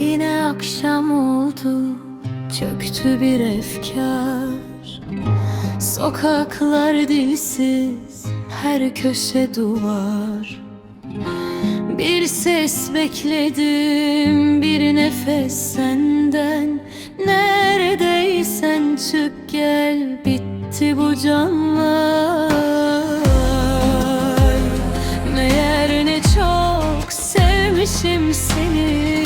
vurdu Çöktü bir efkar. Sokaklar dilsiz Her köşe duvar. Bir ses bekledim Bir nefes senden. Neredeysen çık gel Bitti bu canlar. Meğer ne çok sevmişim seni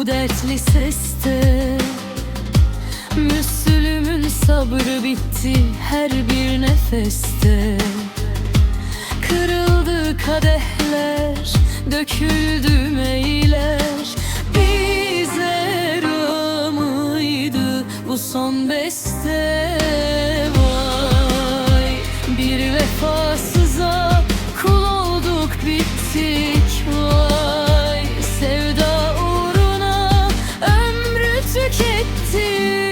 bu dertli seste. Müslüm'ün sabrı bitti her bir nefeste. Kırıldı kadehler, döküldü meyler. Bizler mıydı bu son beste. Vay bir vefasıza kul olduk bittik etti